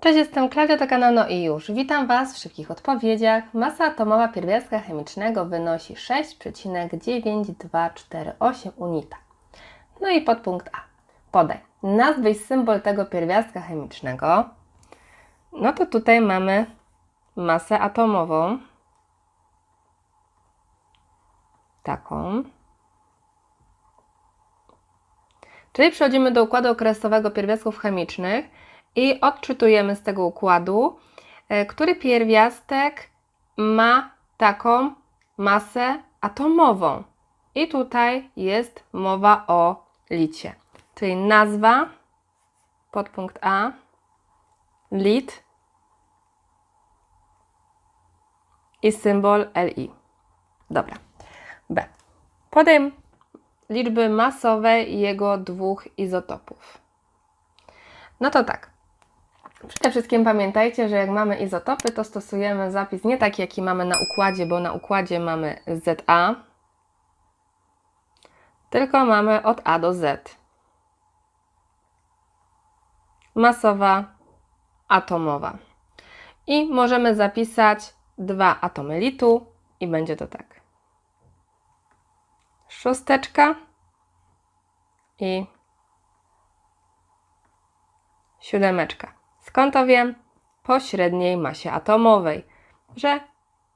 Cześć, jestem Klaudia, to No i już. Witam Was w szybkich odpowiedziach. Masa atomowa pierwiastka chemicznego wynosi 6,9248 unita. No i podpunkt A. Podaj nazwę i symbol tego pierwiastka chemicznego. No to tutaj mamy masę atomową. Taką. Czyli przechodzimy do układu okresowego pierwiastków chemicznych i odczytujemy z tego układu, e, który pierwiastek ma taką masę atomową. I tutaj jest mowa o licie. Czyli nazwa, podpunkt A, lit i symbol Li. Dobra. B. Podaj liczby masowe jego dwóch izotopów. No to tak. Przede wszystkim pamiętajcie, że jak mamy izotopy, to stosujemy zapis nie taki, jaki mamy na układzie, bo na układzie mamy ZA, tylko mamy od A do Z. Masowa, atomowa. I możemy zapisać dwa atomy litu i będzie to tak. Szósteczka i siódemeczka. Skąd to wiem? Po średniej masie atomowej, że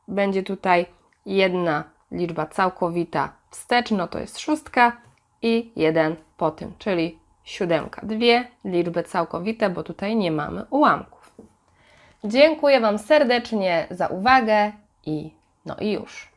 będzie tutaj jedna liczba całkowita wstecz, no to jest szóstka i jeden po tym, czyli siódemka. Dwie liczby całkowite, bo tutaj nie mamy ułamków. Dziękuję Wam serdecznie za uwagę i no i już.